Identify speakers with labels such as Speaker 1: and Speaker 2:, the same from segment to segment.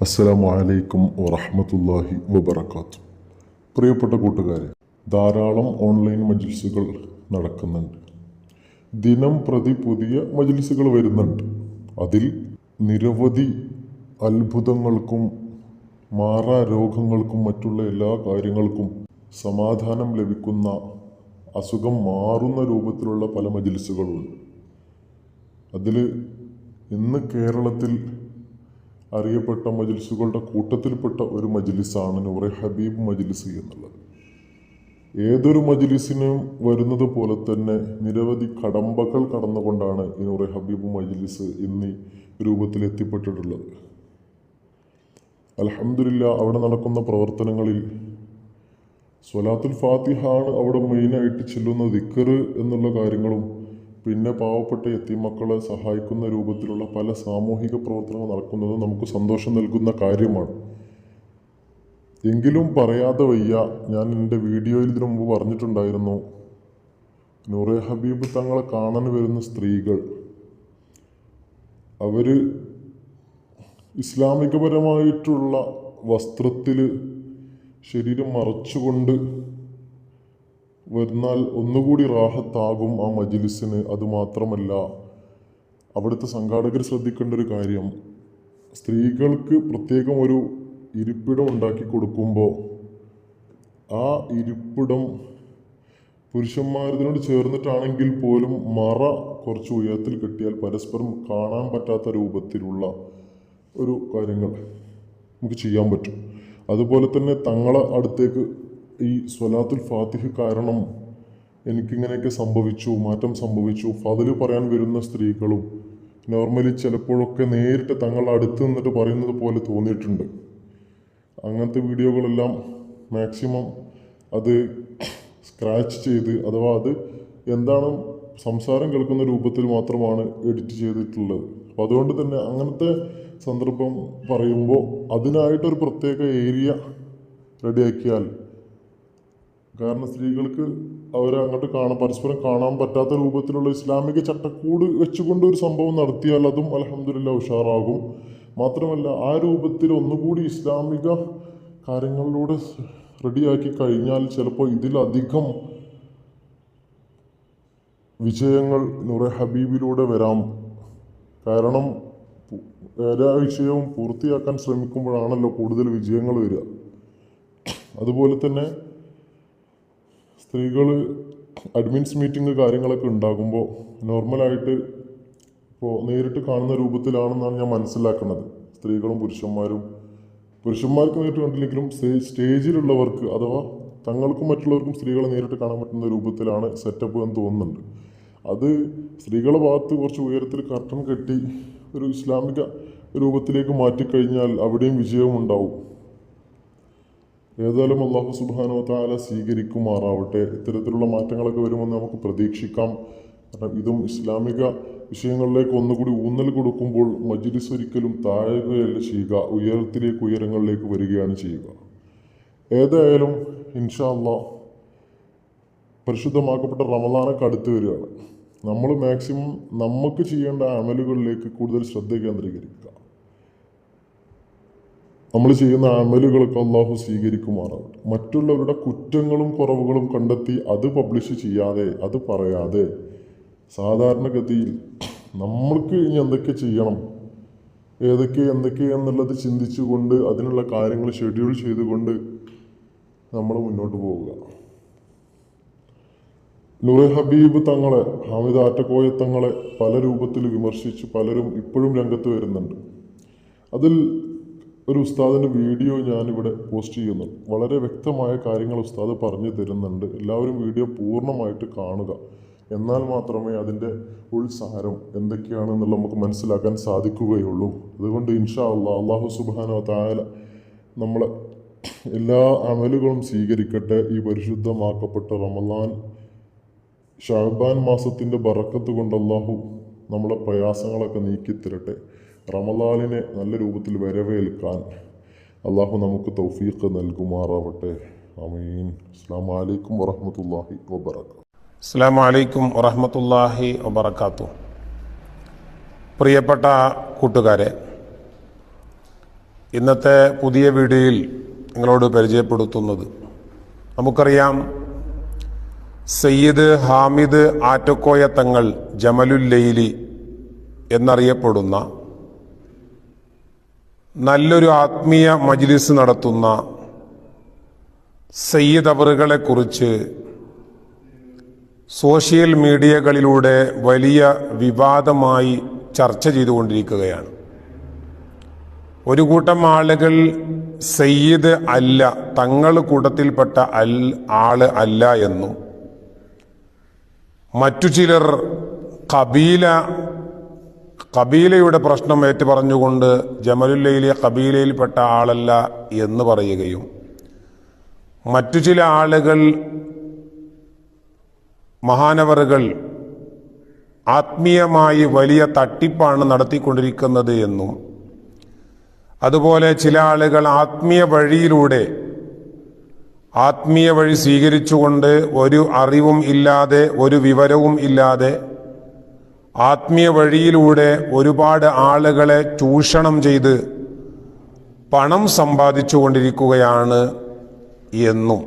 Speaker 1: അസ്സലാമു അലൈക്കും വറഹമത്തല്ലാഹി വബർക്കാത്തു പ്രിയപ്പെട്ട കൂട്ടുകാരെ ധാരാളം ഓൺലൈൻ മജിൽസുകൾ നടക്കുന്നുണ്ട്. ദിനം പ്രതി പുതിയ മജിൽസുകൾ വരുന്നുണ്ട്. അതിൽ നിരവധി അത്ഭുതങ്ങൾക്കും മാറാ രോഗങ്ങൾക്കും മറ്റുള്ള എല്ലാ കാര്യങ്ങൾക്കും സമാധാനം ലഭിക്കുന്ന അസുഖം മാറുന്ന രൂപത്തിലുള്ള പല മജിൽസുകളുണ്ട് അതിൽ ഇന്ന് കേരളത്തിൽ അറിയപ്പെട്ട മജിലിസുകളുടെ കൂട്ടത്തിൽപ്പെട്ട ഒരു മജിലിസാണ് നൂറെ ഹബീബ് മജിലിസ് എന്നുള്ളത്. ഏതൊരു മജിലിസിനും വരുന്നത് പോലെ തന്നെ നിരവധി കടമ്പകൾ കടന്നുകൊണ്ടാണ് ഈ നൂറെ ഹബീബ് മജിലിസ് എന്നീ രൂപത്തിൽ എത്തിപ്പെട്ടിട്ടുള്ളത് അലഹമില്ല അവിടെ നടക്കുന്ന പ്രവർത്തനങ്ങളിൽ സ്വലാത്തുൽ ഫാത്തിഹാണ് അവിടെ മെയിനായിട്ട് ചെല്ലുന്ന ദിക്കറ് എന്നുള്ള കാര്യങ്ങളും പിന്നെ പാവപ്പെട്ട എത്തിമക്കളെ സഹായിക്കുന്ന രൂപത്തിലുള്ള പല സാമൂഹിക പ്രവർത്തനങ്ങൾ നടക്കുന്നത് നമുക്ക് സന്തോഷം നൽകുന്ന കാര്യമാണ്. എങ്കിലും പറയാതെ വയ്യ ഞാൻ എന്റെ വീഡിയോയിൽ ഇതിനു മുമ്പ് പറഞ്ഞിട്ടുണ്ടായിരുന്നു നൂറെ ഹബീബ് തങ്ങളെ കാണാൻ വരുന്ന സ്ത്രീകൾ അവർ ഇസ്ലാമികപരമായിട്ടുള്ള വസ്ത്രത്തിൽ ശരീരം മറച്ചുകൊണ്ട് വരുന്നാൽ ഒന്നുകൂടി റാഹത്താകും ആ മജിലിസിന്. അതുമാത്രമല്ല അവിടുത്തെ സംഘാടകർ ശ്രദ്ധിക്കേണ്ട ഒരു കാര്യം. സ്ത്രീകൾക്ക് പ്രത്യേകം ഒരു ഇരിപ്പിടം ഉണ്ടാക്കി കൊടുക്കുമ്പോൾ ആ ഇരിപ്പിടം പുരുഷന്മാരതിനോട് ചേർന്നിട്ടാണെങ്കിൽ പോലും മറ കുറച്ച് ഉയരത്തിൽ കിട്ടിയാൽ പരസ്പരം കാണാൻ പറ്റാത്ത രൂപത്തിലുള്ള ഒരു കാര്യങ്ങൾ നമുക്ക് ചെയ്യാൻ പറ്റും. അതുപോലെ തന്നെ തങ്ങളെ അടുത്തേക്ക് ഈ സ്വലാത്തുൽ ഫാത്തിഹ് കാരണം എനിക്കിങ്ങനെയൊക്കെ സംഭവിച്ചു മാറ്റം സംഭവിച്ചു. ഫതിൽ പറയാൻ വരുന്ന സ്ത്രീകളും നോർമലി ചിലപ്പോഴൊക്കെ നേരിട്ട് തങ്ങളുടെ അടുത്ത് നിന്നിട്ട് പറയുന്നത് പോലെ തോന്നിയിട്ടുണ്ട്. അങ്ങനത്തെ വീഡിയോകളെല്ലാം മാക്സിമം അത് സ്ക്രാച്ച് ചെയ്ത് അഥവാ അത് എന്താണ് സംസാരം കേൾക്കുന്ന രൂപത്തിൽ മാത്രമാണ് എഡിറ്റ് ചെയ്തിട്ടുള്ളത്. അപ്പോൾ അതുകൊണ്ട് തന്നെ അങ്ങനത്തെ സന്ദർഭം പറയുമ്പോൾ അതിനായിട്ടൊരു പ്രത്യേക ഏരിയ റെഡിയാക്കിയാൽ കാരണം സ്ത്രീകൾക്ക് അവരെ അങ്ങോട്ട് കാണാൻ പരസ്പരം കാണാൻ പറ്റാത്ത രൂപത്തിലുള്ള ഇസ്ലാമിക ചട്ടക്കൂട് വെച്ചുകൊണ്ട് ഒരു സംഭവം നടത്തിയാൽ അതും അലഹമില്ല ഉഷാറാകും. മാത്രമല്ല ആ രൂപത്തിൽ ഒന്നുകൂടി ഇസ്ലാമിക കാര്യങ്ങളിലൂടെ റെഡിയാക്കി കഴിഞ്ഞാൽ ചിലപ്പോൾ ഇതിലധികം വിജയങ്ങൾ നൂറെ ഹബീബിലൂടെ വരാം. കാരണം എല്ലാ വിഷയവും പൂർത്തിയാക്കാൻ ശ്രമിക്കുമ്പോഴാണല്ലോ കൂടുതൽ വിജയങ്ങൾ വരിക. അതുപോലെ തന്നെ സ്ത്രീകൾ അഡ്മിൻസ് മീറ്റിംഗ് കാര്യങ്ങളൊക്കെ ഉണ്ടാകുമ്പോൾ നോർമലായിട്ട് ഇപ്പോൾ നേരിട്ട് കാണുന്ന രൂപത്തിലാണെന്നാണ് ഞാൻ മനസ്സിലാക്കുന്നത്. സ്ത്രീകളും പുരുഷന്മാരും. പുരുഷന്മാർക്ക് നേരിട്ട് കണ്ടില്ലെങ്കിലും സ്റ്റേ- സ്റ്റേജിലുള്ളവർക്ക് അഥവാ തങ്ങൾക്കും മറ്റുള്ളവർക്കും സ്ത്രീകളെ നേരിട്ട് കാണാൻ പറ്റുന്ന രൂപത്തിലാണ് സെറ്റപ്പ് എന്ന് തോന്നുന്നുണ്ട്. അത് സ്ത്രീകളെ ഭാഗത്ത് കുറച്ച് ഉയരത്തിൽ കർട്ടൻ കെട്ടി ഒരു ഇസ്ലാമിക രൂപത്തിലേക്ക് മാറ്റിക്കഴിഞ്ഞാൽ അവിടെയും വിജയവും ഉണ്ടാവും. ഏതായാലും അള്ളാഹു സുബാനോ താല സ്വീകരിക്കുമാറാവട്ടെ. ഇത്തരത്തിലുള്ള മാറ്റങ്ങളൊക്കെ വരുമെന്ന് നമുക്ക് പ്രതീക്ഷിക്കാം. കാരണം ഇതും ഇസ്ലാമിക വിഷയങ്ങളിലേക്ക് ഒന്നുകൂടി ഊന്നൽ കൊടുക്കുമ്പോൾ മജ്ലിസ് ഒരിക്കലും താഴുകയല്ല ചെയ്യുക. ഉയരത്തിലേക്ക് ഉയരങ്ങളിലേക്ക് വരികയാണ് ചെയ്യുക. ഏതായാലും ഇൻഷാ അള്ളാഹ് പരിശുദ്ധമാക്കപ്പെട്ട റമദാനൊക്കെ അടുത്ത് വരികയാണ്. നമ്മൾ മാക്സിമം നമുക്ക് ചെയ്യേണ്ട അമലുകളിലേക്ക് കൂടുതൽ ശ്രദ്ധ കേന്ദ്രീകരിക്കുക. നമ്മൾ ചെയ്യുന്ന അമലുകളൊക്കെ അള്ളാഹു സ്വീകരിക്കുമാറാവും മറ്റുള്ളവരുടെ കുറ്റങ്ങളും കുറവുകളും കണ്ടെത്തി അത് പബ്ലിഷ് ചെയ്യാതെ അത് പറയാതെ സാധാരണഗതിയിൽ നമ്മൾക്ക് ഇനി എന്തൊക്കെ ചെയ്യണം ഏതൊക്കെ എന്തൊക്കെ എന്നുള്ളത് ചിന്തിച്ചുകൊണ്ട് അതിനുള്ള കാര്യങ്ങൾ ഷെഡ്യൂൾ ചെയ്തുകൊണ്ട് നമ്മൾ മുന്നോട്ട് പോവുക. നൂറെ ഹബീബ് തങ്ങളെ ഹാമിദ് ആറ്റക്കോയ തങ്ങളെ പല രൂപത്തിൽ വിമർശിച്ച് പലരും ഇപ്പോഴും രംഗത്ത് വരുന്നുണ്ട്. അതിൽ ഒരു ഉസ്താദിന്റെ വീഡിയോ ഞാനിവിടെ പോസ്റ്റ് ചെയ്യുന്നുണ്ട്. വളരെ വ്യക്തമായ കാര്യങ്ങൾ ഉസ്താദ് പറഞ്ഞു തരുന്നുണ്ട്. എല്ലാവരും വീഡിയോ പൂർണമായിട്ട് കാണുക. എന്നാൽ മാത്രമേ അതിന്റെ ഉൾസാരം എന്തൊക്കെയാണെന്നുള്ള നമുക്ക് മനസ്സിലാക്കാൻ സാധിക്കുകയുള്ളൂ. അതുകൊണ്ട് ഇൻഷാ അള്ളാഹ് അള്ളാഹു സുബാനോ താല നമ്മൾ എല്ലാ അമലുകളും സ്വീകരിക്കട്ടെ. ഈ പരിശുദ്ധമാക്കപ്പെട്ട റമദാൻ ഷാബാൻ മാസത്തിന്റെ ബറക്കത്ത് കൊണ്ട് അള്ളാഹു നമ്മളെ പ്രയാസങ്ങളൊക്കെ നീക്കിത്തരട്ടെ. റമദാനിനെ നല്ല രൂപത്തിൽ വരവേൽക്കാൻ അള്ളാഹു നമുക്ക് തൗഫീഖ് നൽകുമാറാവട്ടെ. അമീൻ അസ്സാം വലൈക്കും വറഹമത്തല്ലാഹി വബർക്കാത്തു
Speaker 2: അസ്സാം വലൈക്കും വറഹമത്തല്ലാഹി വബർക്കാത്തു പ്രിയപ്പെട്ട കൂട്ടുകാരെ ഇന്നത്തെ പുതിയ വീഡിയോയിൽ നിങ്ങളോട് പരിചയപ്പെടുത്തുന്നത് നമുക്കറിയാം സയ്യിദ് ഹാമിദ് ആറ്റക്കോയ തങ്ങൾ ജമലുല്ലൈലി ലൈലി എന്നറിയപ്പെടുന്ന നല്ലൊരു ആത്മീയ മജ്ലിസ് നടത്തുന്ന സയ്യിദ് അവറുകളെ കുറിച്ച് സോഷ്യൽ മീഡിയകളിലൂടെ വലിയ വിവാദമായി ചർച്ച ചെയ്തുകൊണ്ടിരിക്കുകയാണ്. ഒരു കൂട്ടം ആളുകൾ സയ്യിദ് അല്ല തങ്ങൾ കൂട്ടത്തിൽപ്പെട്ട അൽ ആൾ അല്ല എന്നും മറ്റു ചിലർ കബീല കബീലയുടെ പ്രശ്നം ഏറ്റുപറഞ്ഞുകൊണ്ട് ജമലുല്ലയിലെ കബീലയിൽപ്പെട്ട ആളല്ല എന്ന് പറയുകയും മറ്റു ചില ആളുകൾ മഹാനവറുകൾ ആത്മീയമായി വലിയ തട്ടിപ്പാണ് നടത്തിക്കൊണ്ടിരിക്കുന്നത് എന്നും അതുപോലെ ചില ആളുകൾ ആത്മീയ വഴിയിലൂടെ ആത്മീയ വഴി സ്വീകരിച്ചുകൊണ്ട് ഒരു അറിവും ഇല്ലാതെ ഒരു വിവരവും ഇല്ലാതെ ആത്മീയ വഴിയിലൂടെ ഒരുപാട് ആളുകളെ ചൂഷണം ചെയ്ത് പണം സമ്പാദിച്ചു കൊണ്ടിരിക്കുകയാണ് എന്നും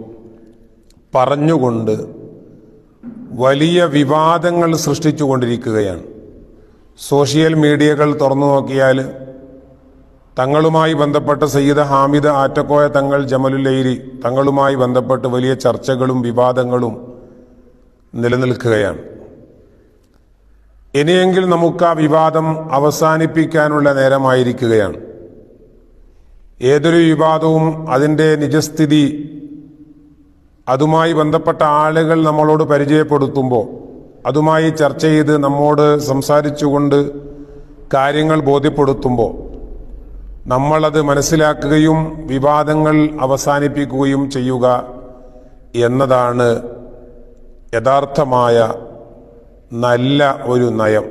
Speaker 2: പറഞ്ഞുകൊണ്ട് വലിയ വിവാദങ്ങൾ സൃഷ്ടിച്ചു കൊണ്ടിരിക്കുകയാണ് സോഷ്യൽ മീഡിയകൾ തുറന്നു നോക്കിയാൽ തങ്ങളുമായി ബന്ധപ്പെട്ട സയ്യിദ് ഹാമിദ് ആറ്റക്കോയ തങ്ങൾ ജമലുല്ലൈരി തങ്ങളുമായി ബന്ധപ്പെട്ട് വലിയ ചർച്ചകളും വിവാദങ്ങളും നിലനിൽക്കുകയാണ്. ഇനിയെങ്കിൽ നമുക്ക് ആ വിവാദം അവസാനിപ്പിക്കാനുള്ള നേരമായിരിക്കുകയാണ്. ഏതൊരു വിവാദവും അതിന്റെ നിജസ്ഥിതി അതുമായി ബന്ധപ്പെട്ട ആളുകൾ നമ്മളോട് പരിചയപ്പെടുത്തുമ്പോൾ അതുമായി ചർച്ച ചെയ്ത് നമ്മോട് സംസാരിച്ചുകൊണ്ട് കാര്യങ്ങൾ ബോധ്യപ്പെടുത്തുമ്പോൾ നമ്മളത് മനസ്സിലാക്കുകയും വിവാദങ്ങൾ അവസാനിപ്പിക്കുകയും ചെയ്യുക എന്നതാണ് യഥാർത്ഥമായ നല്ല ഒരു നയം.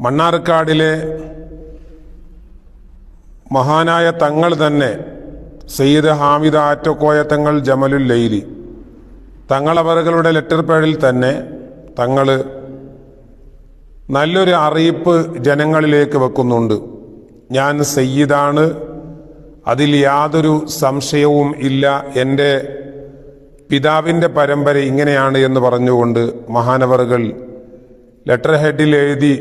Speaker 2: മണ്ണാർക്കാടിലെ മഹാനായ തങ്ങൾ തന്നെ സയ്യിദ് ഹാമിദ് ആറ്റക്കോയ തങ്ങൾ ജമലുൽ ലൈലി. തങ്ങളവറുകളുടെ ലെറ്റർ പേഡിൽ തന്നെ തങ്ങൾ നല്ലൊരു അറിയിപ്പ് ജനങ്ങളിലേക്ക് വെക്കുന്നുണ്ട്. ഞാൻ സയ്യിദാണ്. അതിൽ യാതൊരു സംശയവും ഇല്ല. എന്റെ പിതാവിന്റെ പരമ്പര ഇങ്ങനെയാണ് എന്ന് പറഞ്ഞുകൊണ്ട് മഹാനവറുകൾ ലെറ്റർ ഹെഡിൽ എഴുതി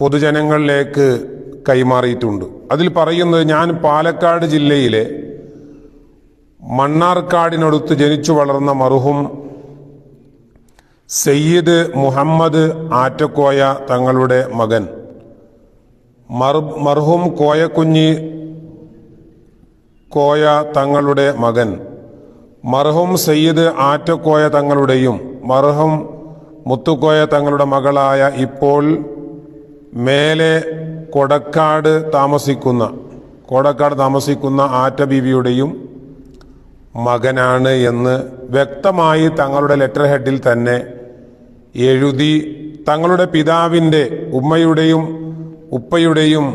Speaker 2: പൊതുജനങ്ങളിലേക്ക് കൈമാറിയിട്ടുണ്ട്. അതിൽ പറയുന്നത് ഞാൻ പാലക്കാട് ജില്ലയിലെ മണ്ണാർക്കാടിനടുത്ത് ജനിച്ചു വളർന്ന മറുഹും സയ്യിദ് മുഹമ്മദ് ആറ്റക്കോയ തങ്ങളുടെ മകൻ. മർ മർഹും കോയക്കുഞ്ഞി കോയ തങ്ങളുടെ മകൻ. മർഹൂം സയ്യിദ് ആറ്റക്കോയ തങ്ങളുടെയും മർഹൂം മുത്തുക്കോയ തങ്ങളുടെ മകളായ ഇപ്പോൾ മേലെ കൊടക്കാട് താമസിക്കുന്ന കൊടക്കാട് താമസിക്കുന്ന ആറ്റ ബീവിയുടെയും മകനാണ് എന്ന് വ്യക്തമായി തങ്ങളുടെ ലെറ്റർ ഹെഡിൽ തന്നെ എഴുതി തങ്ങളുടെ പിതാവിന്റെ ഉമ്മയുടെയും ഉപ്പയുടെയും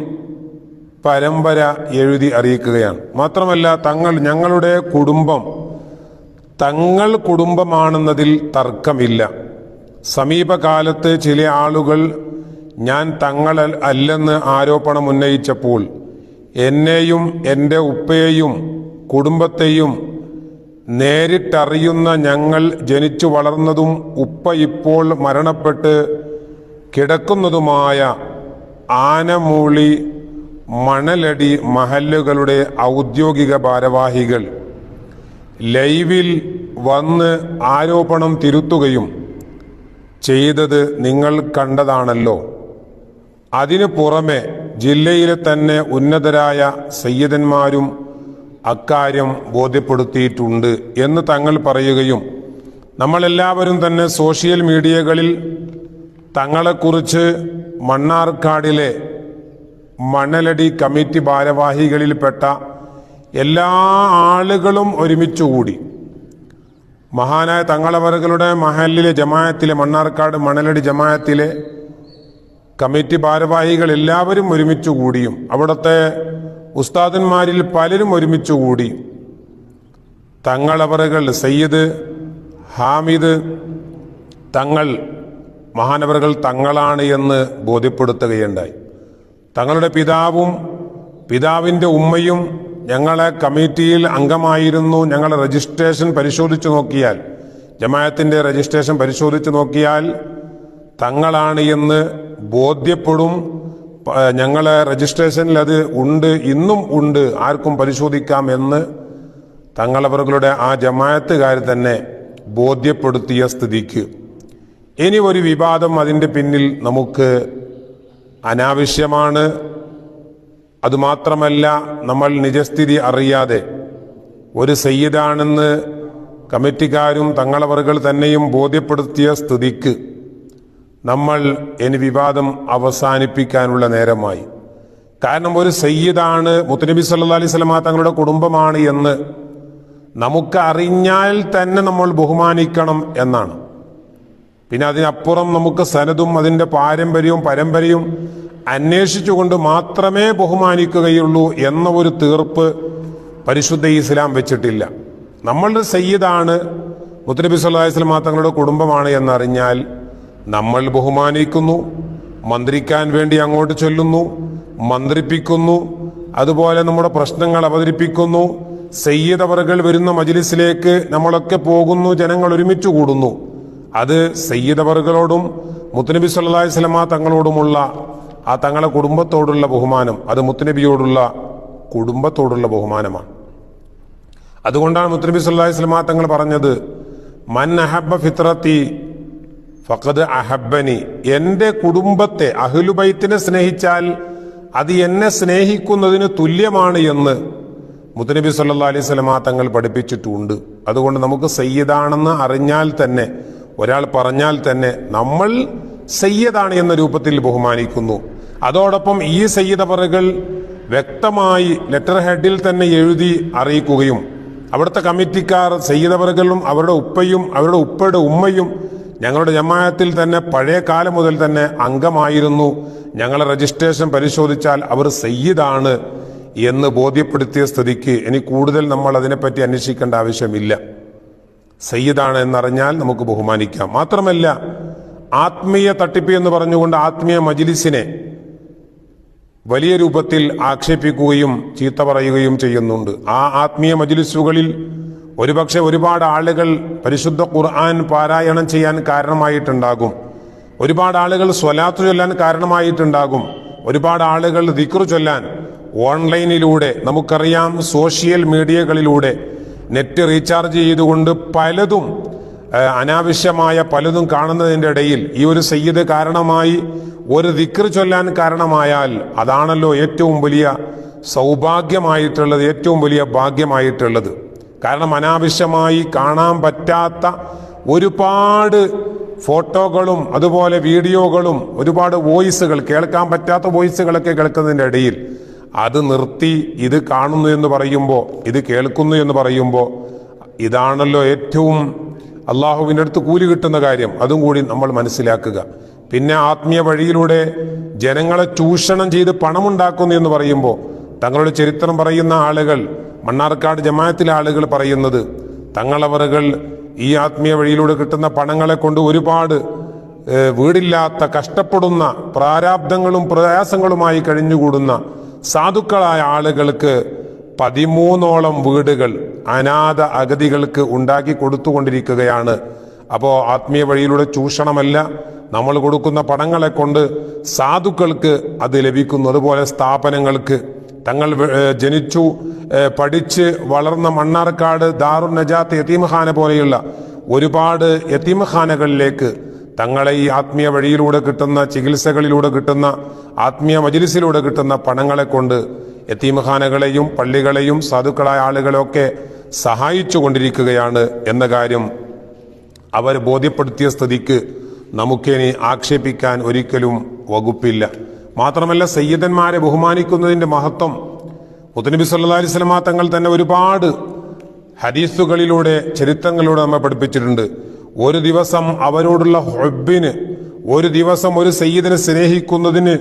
Speaker 2: പരമ്പര എഴുതി അറിയിക്കുകയാണ്. മാത്രമല്ല തങ്ങൾ ഞങ്ങളുടെ കുടുംബം തങ്ങൾ കുടുംബമാണെന്നതിൽ തർക്കമില്ല. സമീപകാലത്ത് ചില ആളുകൾ ഞാൻ തങ്ങൾ അല്ലെന്ന് ആരോപണം ഉന്നയിച്ചപ്പോൾ എന്നെയും എന്റെ ഉപ്പയെയും കുടുംബത്തെയും നേരിട്ടറിയുന്ന ഞങ്ങൾ ജനിച്ചു വളർന്നതും ഉപ്പ ഇപ്പോൾ മരണപ്പെട്ട് കിടക്കുന്നതുമായ ആനമൂളി മണലടി മഹല്ലുകളുടെ ഔദ്യോഗിക ഭാരവാഹികൾ. ലൈവിൽ വന്ന് ആരോപണം തിരുത്തുകയും ചെയ്തത് നിങ്ങൾ കണ്ടതാണല്ലോ. അതിനു പുറമെ ജില്ലയിലെ തന്നെ ഉന്നതരായ സയ്യിദന്മാരും അക്കാര്യം ബോധ്യപ്പെടുത്തിയിട്ടുണ്ട് എന്ന് തങ്ങൾ പറയുകയും നമ്മളെല്ലാവരും തന്നെ സോഷ്യൽ മീഡിയകളിൽ തങ്ങളെക്കുറിച്ച് മണ്ണാർക്കാടിലെ മണലടി കമ്മിറ്റി ഭാരവാഹികളിൽപ്പെട്ട എല്ലാ ആളുകളും ഒരുമിച്ചുകൂടി. മഹാനായ തങ്ങളവറുകളുടെ മഹലിലെ ജമായത്തിലെ മണ്ണാർക്കാട് മണലടി ജമായത്തിലെ കമ്മിറ്റി ഭാരവാഹികൾ എല്ലാവരും ഒരുമിച്ച് കൂടിയും അവിടുത്തെ ഉസ്താദന്മാരിൽ പലരും ഒരുമിച്ച് കൂടി തങ്ങളവറുകൾ സയ്യിദ് ഹാമിദ് തങ്ങൾ മഹാനവറുകൾ തങ്ങളാണ് എന്ന് ബോധ്യപ്പെടുത്തുകയുണ്ടായി. തങ്ങളുടെ പിതാവും പിതാവിന്റെ ഉമ്മയും ഞങ്ങളെ കമ്മിറ്റിയിൽ അംഗമായിരുന്നു. ഞങ്ങൾ രജിസ്ട്രേഷൻ പരിശോധിച്ചു നോക്കിയാൽ ജമായത്തിന്റെ രജിസ്ട്രേഷൻ പരിശോധിച്ചു നോക്കിയാൽ തങ്ങളാണ് എന്ന് ബോധ്യപ്പെടും. ഞങ്ങളെ രജിസ്ട്രേഷനിൽ അത് ഉണ്ട് ഇന്നും ഉണ്ട് ആർക്കും പരിശോധിക്കാം എന്ന് തങ്ങളവറുകളുടെ ആ ജമായത്തുകാർ തന്നെ ബോധ്യപ്പെടുത്തിയ സ്ഥിതിക്ക്. ഇനി ഒരു വിവാദം അതിന്റെ പിന്നിൽ നമുക്ക് അനാവശ്യമാണ്. അതുമാത്രമല്ല നമ്മൾ നിജസ്ഥിതി അറിയാതെ ഒരു സയ്യിദാണെന്ന് കമ്മിറ്റിക്കാരും തങ്ങളവറുകൾ തന്നെയും ബോധ്യപ്പെടുത്തിയ സ്ഥിതിക്ക് നമ്മൾ ഇനി വിവാദം അവസാനിപ്പിക്കാനുള്ള നേരമായി. കാരണം ഒരു സയ്യിദാണ് മുത്തനബി സല്ലാ അലൈഹി തങ്ങളുടെ കുടുംബമാണ് എന്ന് നമുക്ക് അറിഞ്ഞാൽ തന്നെ നമ്മൾ ബഹുമാനിക്കണം എന്നാണ്. പിന്നെ അതിനപ്പുറം നമുക്ക് സനതും അതിന്റെ പാരമ്പര്യവും പരമ്പരയും അന്വേഷിച്ചുകൊണ്ട് മാത്രമേ ബഹുമാനിക്കുകയുള്ളൂ എന്ന ഒരു തീർപ്പ് പരിശുദ്ധ ഇസ്ലാം വെച്ചിട്ടില്ല. നമ്മളുടെ സയ്യിദാണ് മുത്തനബി വസല്ലം തങ്ങളുടെ കുടുംബമാണ് എന്നറിഞ്ഞാൽ നമ്മൾ ബഹുമാനിക്കുന്നു മന്ത്രിക്കാൻ വേണ്ടി അങ്ങോട്ട് ചൊല്ലുന്നു മന്ത്രിപ്പിക്കുന്നു അതുപോലെ നമ്മുടെ പ്രശ്നങ്ങൾ അവതരിപ്പിക്കുന്നു സയ്യിദ് വരുന്ന മജിലിസിലേക്ക് നമ്മളൊക്കെ പോകുന്നു ജനങ്ങൾ ഒരുമിച്ച് കൂടുന്നു. അത് സയ്യിദ് അവറുകളോടും മുത്തനബി സല്ലല്ലാഹു അലൈഹി തങ്ങളോടുമുള്ള ആ തങ്ങളെ കുടുംബത്തോടുള്ള ബഹുമാനം അത് മുത്തുനബിയോടുള്ള കുടുംബത്തോടുള്ള ബഹുമാനമാണ്. അതുകൊണ്ടാണ് മുത്തുനബി അലൈഹി വസല്ലമ തങ്ങൾ പറഞ്ഞത് മൻ അഹബ്ബ ഫിത്രത്തി ഫഖദ് അഹബ്ബനി. എന്റെ കുടുംബത്തെ അഹ്ലുബൈത്തിനെ സ്നേഹിച്ചാൽ അത് എന്നെ സ്നേഹിക്കുന്നതിന് തുല്യമാണ് എന്ന് മുത്തനബി സ്വല്ലല്ലാഹി അലൈഹി വസല്ലമ തങ്ങൾ പഠിപ്പിച്ചിട്ടുണ്ട്. അതുകൊണ്ട് നമുക്ക് സയ്യിദാണെന്ന് അറിഞ്ഞാൽ തന്നെ ഒരാൾ പറഞ്ഞാൽ തന്നെ നമ്മൾ സയ്യിദാണ് എന്ന രൂപത്തിൽ ബഹുമാനിക്കുന്നു. അതോടൊപ്പം ഈ സയ്യിദവറുകൾ വ്യക്തമായി ലെറ്റർ ഹെഡിൽ തന്നെ എഴുതി അറിയിക്കുകയും അവിടുത്തെ കമ്മിറ്റിക്കാർ സയ്യിദവറുകളും അവരുടെ ഉപ്പയും അവരുടെ ഉപ്പയുടെ ഉമ്മയും ഞങ്ങളുടെ ജമായത്തിൽ തന്നെ പഴയ കാലം മുതൽ തന്നെ അംഗമായിരുന്നു. ഞങ്ങളെ രജിസ്ട്രേഷൻ പരിശോധിച്ചാൽ അവർ സയ്യിദാണ് എന്ന് ബോധ്യപ്പെടുത്തിയ സ്ഥിതിക്ക് ഇനി കൂടുതൽ നമ്മൾ അതിനെപ്പറ്റി അന്വേഷിക്കേണ്ട ആവശ്യമില്ല. സയ്യിദാണ് എന്നറിഞ്ഞാൽ നമുക്ക് ബഹുമാനിക്കാം. മാത്രമല്ല ആത്മീയ തട്ടിപ്പ് എന്ന് പറഞ്ഞുകൊണ്ട് ആത്മീയ മജിലിസിനെ വലിയ രൂപത്തിൽ ആക്ഷേപിക്കുകയും ചീത്ത പറയുകയും ചെയ്യുന്നുണ്ട്. ആ ആത്മീയ മജിലിസുകളിൽ ഒരുപക്ഷെ ഒരുപാട് ആളുകൾ പരിശുദ്ധ ഖുർആൻ പാരായണം ചെയ്യാൻ കാരണമായിട്ടുണ്ടാകും. ഒരുപാട് ആളുകൾ സ്വലാത്ത് ചൊല്ലാൻ കാരണമായിട്ടുണ്ടാകും. ഒരുപാട് ആളുകൾ ദിക്റു ചൊല്ലാൻ ഓൺലൈനിലൂടെ നമുക്കറിയാം സോഷ്യൽ മീഡിയകളിലൂടെ നെറ്റ് റീചാർജ് ചെയ്തുകൊണ്ട് പലതും അനാവശ്യമായ പലതും കാണുന്നതിന്റെ ഇടയിൽ ഈ ഒരു സയ്യിദ് കാരണമായി ഒരു ദിക്ർ ചൊല്ലാൻ കാരണമായാൽ അതാണല്ലോ ഏറ്റവും വലിയ സൗഭാഗ്യമായിട്ടുള്ളത് ഏറ്റവും വലിയ ഭാഗ്യമായിട്ടുള്ളത്. കാരണം അനാവശ്യമായി കാണാൻ പറ്റാത്ത ഒരുപാട് ഫോട്ടോകളും അതുപോലെ വീഡിയോകളും ഒരുപാട് വോയിസുകൾ കേൾക്കാൻ പറ്റാത്ത വോയിസുകളൊക്കെ കേൾക്കുന്നതിന്റെ ഇടയിൽ അത് നിർത്തി ഇത് കാണുന്നു എന്ന് പറയുമ്പോൾ ഇത് കേൾക്കുന്നു എന്ന് പറയുമ്പോൾ ഇതാണല്ലോ ഏറ്റവും അള്ളാഹുവിന്റെ അടുത്ത് കൂലി കിട്ടുന്ന കാര്യം അതും കൂടി നമ്മൾ മനസ്സിലാക്കുക. പിന്നെ ആത്മീയ വഴിയിലൂടെ ജനങ്ങളെ ചൂഷണം ചെയ്ത് പണമുണ്ടാക്കുന്നു എന്ന് പറയുമ്പോൾ തങ്ങളുടെ ചരിത്രം പറയുന്ന ആളുകൾ മണ്ണാർക്കാട് ജമാഅത്തിലെ ആളുകൾ പറയുന്നത് തങ്ങളവറുകൾ ഈ ആത്മീയ വഴിയിലൂടെ കിട്ടുന്ന പണങ്ങളെ കൊണ്ട് ഒരുപാട് വീടില്ലാത്ത കഷ്ടപ്പെടുന്ന പ്രാരാബ്ദങ്ങളും പ്രയാസങ്ങളുമായി കഴിഞ്ഞുകൂടുന്ന സാധുക്കളായ ആളുകൾക്ക് പതിമൂന്നോളം വീടുകൾ അനാഥ അഗതികൾക്ക് ഉണ്ടാക്കി കൊടുത്തുകൊണ്ടിരിക്കുകയാണ്. അപ്പോൾ ആത്മീയ വഴിയിലൂടെ ചൂഷണമല്ല നമ്മൾ കൊടുക്കുന്ന പണങ്ങളെ കൊണ്ട് സാധുക്കൾക്ക് അത് ലഭിക്കുന്നു. അതുപോലെ സ്ഥാപനങ്ങൾക്ക്. തങ്ങൾ ജനിച്ചു പഠിച്ച് വളർന്ന മണ്ണാർക്കാട് ദാറു നജാത്ത് യത്തീംഖാന പോലെയുള്ള ഒരുപാട് യതീംഖാനകളിലേക്ക് തങ്ങളെ ഈ ആത്മീയ വഴിയിലൂടെ കിട്ടുന്ന ചികിത്സകളിലൂടെ കിട്ടുന്ന ആത്മീയ മജിലിസിലൂടെ കിട്ടുന്ന പണങ്ങളെ കൊണ്ട് യത്തീംഖാനകളെയും പള്ളികളെയും സാധുക്കളായ ആളുകളെയൊക്കെ സഹായിച്ചു കൊണ്ടിരിക്കുകയാണ് എന്ന കാര്യം അവർ ബോധ്യപ്പെടുത്തിയ സ്ഥിതിക്ക് നമുക്കിനി ആക്ഷേപിക്കാൻ ഒരിക്കലും വകുപ്പില്ല. മാത്രമല്ല സയ്യിദന്മാരെ ബഹുമാനിക്കുന്നതിന്റെ മഹത്വം മുത്തനബി സല്ലാ അലൈഹി സ്വലമാ തങ്ങൾ തന്നെ ഒരുപാട് ഹരീസുകളിലൂടെ ചരിത്രങ്ങളിലൂടെ നമ്മെ പഠിപ്പിച്ചിട്ടുണ്ട്. ഒരു ദിവസം അവരോടുള്ള ഹൊബിന് ഒരു ദിവസം ഒരു സയ്യിദിനെ സ്നേഹിക്കുന്നതിന്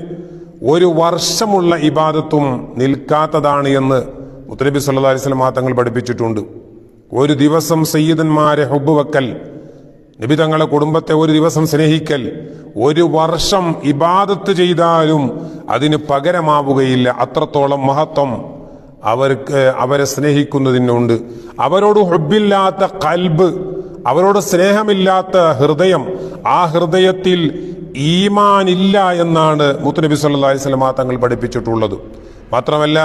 Speaker 2: ഒരു വർഷമുള്ള ഇബാദത്തും നിൽക്കാത്തതാണ് എന്ന് മുത്തനബി സല്ലാ ആ തങ്ങൾ പഠിപ്പിച്ചിട്ടുണ്ട്. ഒരു ദിവസം സയ്യിദന്മാരെ ഹൊബ് വെക്കൽ നബി തങ്ങളെ കുടുംബത്തെ ഒരു ദിവസം സ്നേഹിക്കൽ ഒരു വർഷം ഇബാദത്ത് ചെയ്താലും അതിന് പകരമാവുകയില്ല. അത്രത്തോളം മഹത്വം അവർക്ക് അവരെ സ്നേഹിക്കുന്നതിനുണ്ട്. അവരോട് ഹുബില്ലാത്ത കൽബ് അവരോട് സ്നേഹമില്ലാത്ത ഹൃദയം ആ ഹൃദയത്തിൽ ഈമാനില്ല എന്നാണ് മുത്തുനബി സല്ലാ അലൈഹി ആ തങ്ങൾ പഠിപ്പിച്ചിട്ടുള്ളത്. മാത്രമല്ല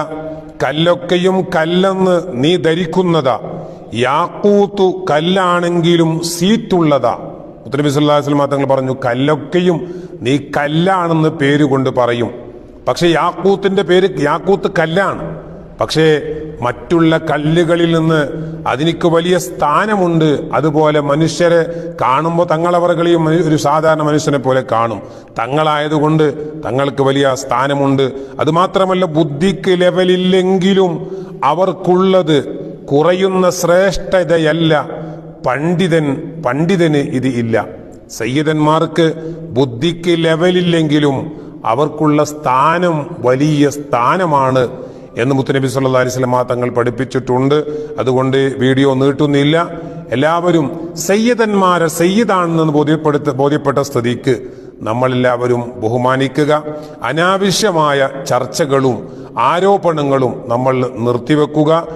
Speaker 2: കല്ലൊക്കെയും കല്ലെന്ന് നീ ധരിക്കുന്നതാ. യാക്കൂത്തു കല്ലാണെങ്കിലും സീറ്റുള്ളതാ. മുത്തനബി വസല്ലമ തങ്ങൾ പറഞ്ഞു കല്ലൊക്കെയും നീ കല്ലാണെന്ന് പേര് കൊണ്ട് പറയും. പക്ഷെ യാക്കൂത്തിന്റെ പേര് യാക്കൂത്ത് കല്ലാണ്. പക്ഷേ മറ്റുള്ള കല്ലുകളിൽ നിന്ന് അതിനിക്ക് വലിയ സ്ഥാനമുണ്ട്. അതുപോലെ മനുഷ്യരെ കാണുമ്പോൾ തങ്ങളവറുകളെയും ഒരു സാധാരണ മനുഷ്യനെ പോലെ കാണും. തങ്ങളായതുകൊണ്ട് തങ്ങൾക്ക് വലിയ സ്ഥാനമുണ്ട്. അതുമാത്രമല്ല ബുദ്ധിക്ക് ലെവലില്ലെങ്കിലും അവർക്കുള്ളത് കുറയുന്ന ശ്രേഷ്ഠതയല്ല. പണ്ഡിതൻ പണ്ഡിതന് ഇത് ഇല്ല. സയ്യിദന്മാർക്ക് ബുദ്ധിക്ക് ലെവലില്ലെങ്കിലും അവർക്കുള്ള സ്ഥാനം വലിയ സ്ഥാനമാണ്. എന്ന് മുത്തുനബി സല്ലാ അലൈഹി വസല്ലമ തങ്ങൾ പഠിപ്പിച്ചിട്ടുണ്ട്. അതുകൊണ്ട് വീഡിയോ നീട്ടുന്നില്ല. എല്ലാവരും സയ്യിദന്മാരെ സയ്യിദാണെന്ന് ബോധ്യപ്പെടുത്ത ബോധ്യപ്പെട്ട സ്ഥിതിക്ക് നമ്മളെല്ലാവരും ബഹുമാനിക്കുക. അനാവശ്യമായ ചർച്ചകളും ആരോപണങ്ങളും നമ്മൾ നിർത്തിവെക്കുക.